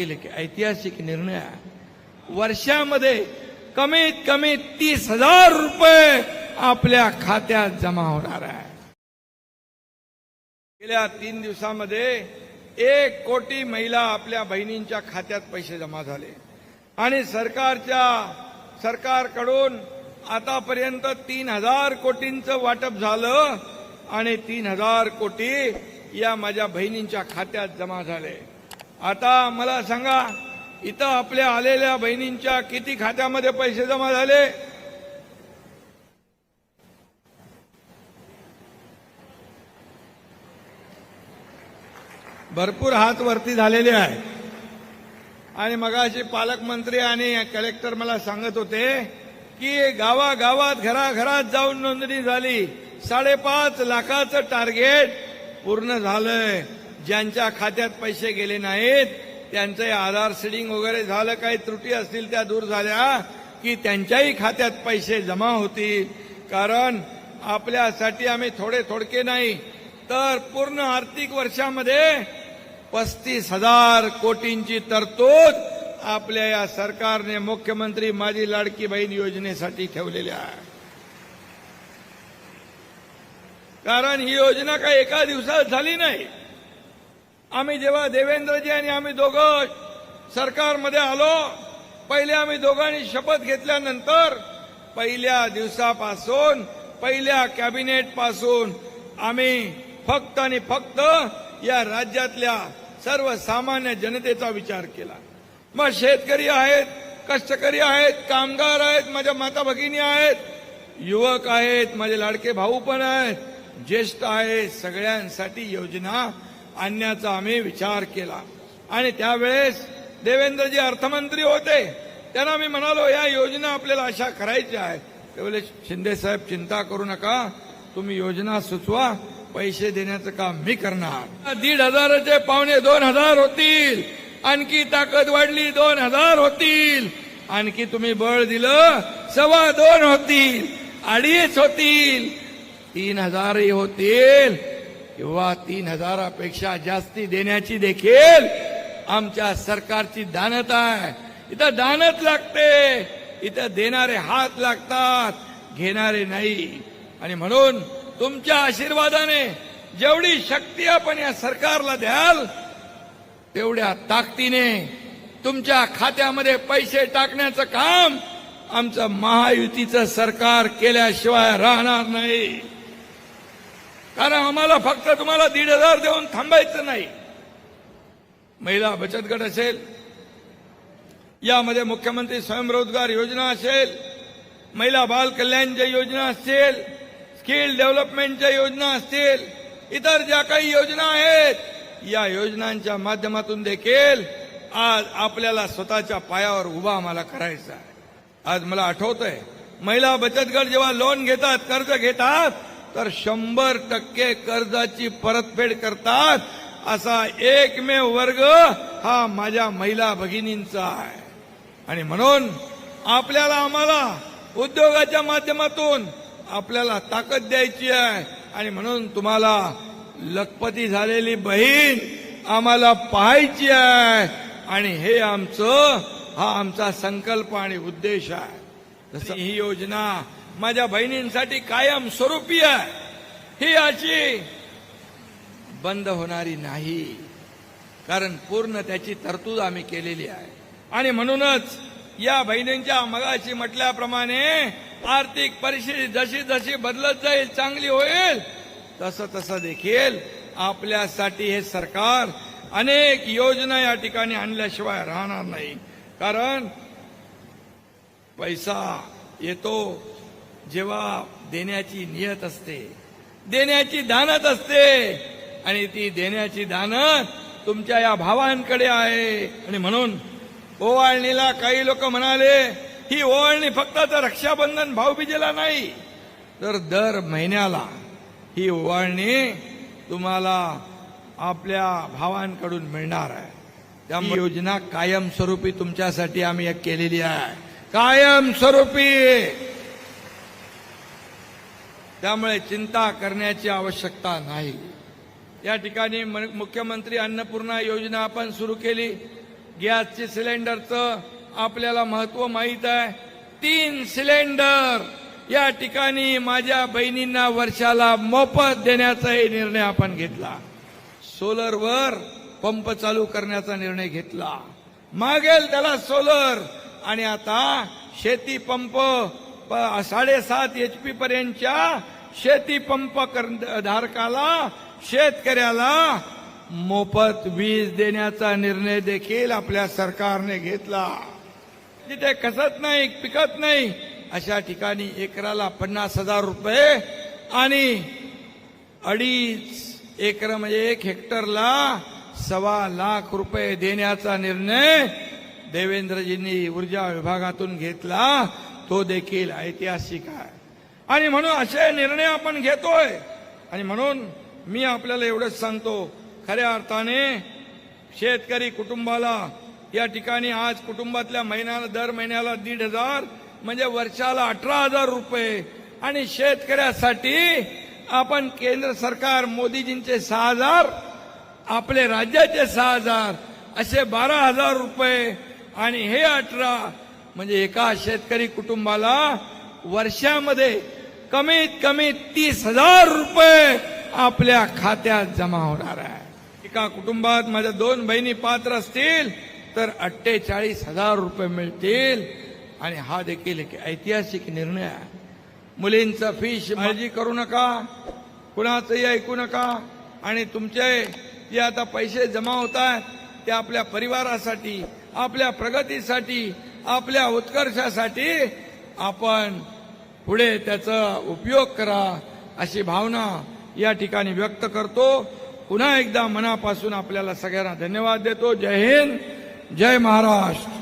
केले की ऐतिहासिक निर्णय वर्षामध्ये कमीत कमी तीस हजार रुपये आपल्या खात्यात जमा होणार आहे. गेल्या तीन दिवसामध्ये एक कोटी महिला आपल्या बहिणींच्या खात्यात पैसे जमा झाले. आणि सरकारच्या सरकारकडून आतापर्यंत तीन हजार कोटींचं वाटप झालं आणि तीन हजार कोटी या माझ्या बहिणींच्या खात्यात जमा झाले. आता मला सांगा इथं आपल्या आलेल्या बहिणींच्या किती खात्यामध्ये पैसे जमा झाले? भरपूर हात वरती झालेले आहे. आणि मगाशी पालकमंत्री आणि कलेक्टर मला सांगत होते की गावागावात घराघरात जाऊन नोंदणी झाली. साडेपाच लाखाचं टार्गेट पूर्ण झालंय. ज्यांच्या खात्यात पैसे गेले नाहीत त्यांचे आधार सीडिंग वगैरे झालं काही त्रुटी असतील त्या दूर झाल्या की त्यांच्याही खात्यात पैसे जमा होतील. कारण आपल्यासाठी आम्ही थोडे थोडके नाही तर पूर्ण आर्थिक वर्षामध्ये पस्तीस हजार कोटींची तरतूद आपल्या या सरकारने मुख्यमंत्री माझी लाडकी बहीण योजनेसाठी ठेवलेली आहे. कारण ही योजना काही एका दिवसात झाली नाही. आम्ही जेव्हा देवेंद्रजी आणि आम्ही दोघं सरकारमध्ये आलो पहिले आम्ही दोघांनी शपथ घेतल्यानंतर पहिल्या दिवसापासून पहिल्या कॅबिनेटपासून आम्ही फक्त आणि फक्त या राज्यातल्या सर्वसामान्य जनतेचा विचार केला. मग शेतकरी आहेत कष्टकरी आहेत कामगार आहेत माझ्या माता भगिनी आहेत युवक आहेत माझे लाडके भाऊ पण आहेत ज्येष्ठ आहेत सगळ्यांसाठी योजना आणण्याचा आम्ही विचार केला. आणि त्यावेळेस देवेंद्रजी अर्थमंत्री होते. त्यांना मी म्हणालो या योजना आपल्याला अशा करायच्या आहेत. ते बोले शिंदे साहेब चिंता करू नका. तुम्ही योजना सुचवा. पैसे देण्याचं काम मी करणार. दीड हजाराचे पावणे दोन हजार होतील. आणखी ताकद वाढली दोन हजार होतील. आणखी तुम्ही बळ दिलं सव्वा दोन होतील. अडीच होतील. तीन हजारही होतील. किंवा तीन हजारापेक्षा जास्ती देण्याची देखील आमच्या सरकारची दानत आहे. इथं दानत लागते. इथं देणारे हात लागतात. घेणारे नाही. आणि म्हणून तुमच्या आशीर्वादाने जेवढी शक्ती आपण या सरकारला द्याल तेवढ्या ताकदीने तुमच्या खात्यामध्ये पैसे टाकण्याचं काम आमचं महायुतीचं सरकार केल्याशिवाय राहणार नाही. कारण आम्हाला फक्त तुम्हाला दीड हजार देऊन थांबायचं नाही. महिला बचत गट असेल यामध्ये मुख्यमंत्री स्वयंरोजगार योजना असेल महिला बाल कल्याणच्या योजना असतील स्किल डेव्हलपमेंटच्या योजना असतील इतर ज्या काही योजना आहेत या योजनांच्या माध्यमातून देखील आज आपल्याला स्वतःच्या पायावर उभा आम्हाला करायचा आहे. आज मला आठवतंय महिला बचत गट जेव्हा लोन घेतात कर्ज घेतात तर शंभर टक्के कर्जाची परतफेड करतात असा एकमेव वर्ग हा माझ्या महिला भगिनींचा आहे. आणि म्हणून आपल्याला आम्हाला उद्योगाच्या माध्यमातून आपल्याला ताकद द्यायची आहे. आणि म्हणून तुम्हाला लखपती झालेली बहीण आम्हाला पाहायची आहे. आणि हे आमचं हा आमचा संकल्प आणि उद्देश आहे. जसं ही योजना माझ्या बहिणींसाठी कायम स्वरूपी आहे. ही अशी बंद होणारी नाही. कारण पूर्ण त्याची तरतूद आम्ही केलेली आहे. आणि म्हणूनच या बहिणींच्या मगाशी म्हटल्याप्रमाणे आर्थिक परिस्थिती जशी जशी बदलत जाईल चांगली होईल तसं तसं देखील आपल्यासाठी हे सरकार अनेक योजना या ठिकाणी आणल्याशिवाय राहणार नाही. कारण पैसा येतो जेव्हा देण्याची नियत असते देण्याची दानत असते आणि ती देण्याची दानत तुमच्या या भावांकडे आहे. आणि म्हणून ओवाळणीला काही लोक म्हणाले ही ओवाळणी फक्त तर रक्षाबंधन भाऊबीजेला नाही तर दर महिन्याला ही ओवाळणी तुम्हाला आपल्या भावांकडून मिळणार आहे. त्यामुळे योजना कायमस्वरूपी तुमच्यासाठी आम्ही एक केलेली आहे. कायमस्वरूपी! त्यामुळे चिंता करण्याची आवश्यकता नाही. या ठिकाणी म- मुख्यमंत्री अन्नपूर्णा योजना आपण सुरू केली. गॅसचे सिलेंडरचं आपल्याला महत्त्व माहीत आहे. तीन सिलेंडर या ठिकाणी माझ्या बहिणींना वर्षाला मोफत देण्याचाही निर्णय आपण घेतला. सोलरवर पंप चालू करण्याचा निर्णय घेतला. मागेल त्याला सोलर आणि आता शेती पंप साडेसात एच पी पर्यंतच्या शेती पंप धारकाला शेतकऱ्याला मोफत वीज देण्याचा निर्णय देखील आपल्या सरकारने घेतला. जिथे कसत नाही पिकत नाही अशा ठिकाणी एकराला पन्नास हजार रुपये आणि अडीच एकर म्हणजे एक हेक्टरला सव्वा लाख रुपये देण्याचा निर्णय देवेंद्रजींनी ऊर्जा विभागातून घेतला. तो देखील ऐतिहासिक आहे. आणि म्हणून असे निर्णय आपण घेतोय. आणि म्हणून मी आपल्याला एवढंच सांगतो खऱ्या अर्थाने शेतकरी कुटुंबाला या ठिकाणी आज कुटुंबातल्या महिन्याला दर महिन्याला दीड हजार म्हणजे वर्षाला अठरा हजार रुपये. आणि शेतकऱ्यासाठी आपण केंद्र सरकार मोदीजींचे सहा हजार आपले राज्याचे सहा हजार असे बारा हजार रुपये. आणि हे अठरा म्हणजे एका शेतकरी कुटुंबाला वर्षामध्ये कमीत कमी तीस हजार रुपये आपल्या खात्यात जमा होणार आहे. एका कुटुंबात माझ्या दोन बहिणी पात्र असतील तर अठ्ठेचाळीस हजार रुपये मिळतील. आणि हा देखील एक ऐतिहासिक निर्णय आहे. मुलींचं फी काळजी करू नका कुणाचंही ऐकू नका. आणि तुमचे जे आता पैसे जमा होत आहेत ते आपल्या परिवारासाठी आपल्या प्रगतीसाठी आपल्या उत्कर्षासाठी आपण पुढे त्याचा उपयोग करा अशी भावना या ठिकाणी व्यक्त करतो. पुन्हा एकदा मनापासून आपल्याला सगळ्यांना धन्यवाद देतो. जय हिंद. जय महाराष्ट्र.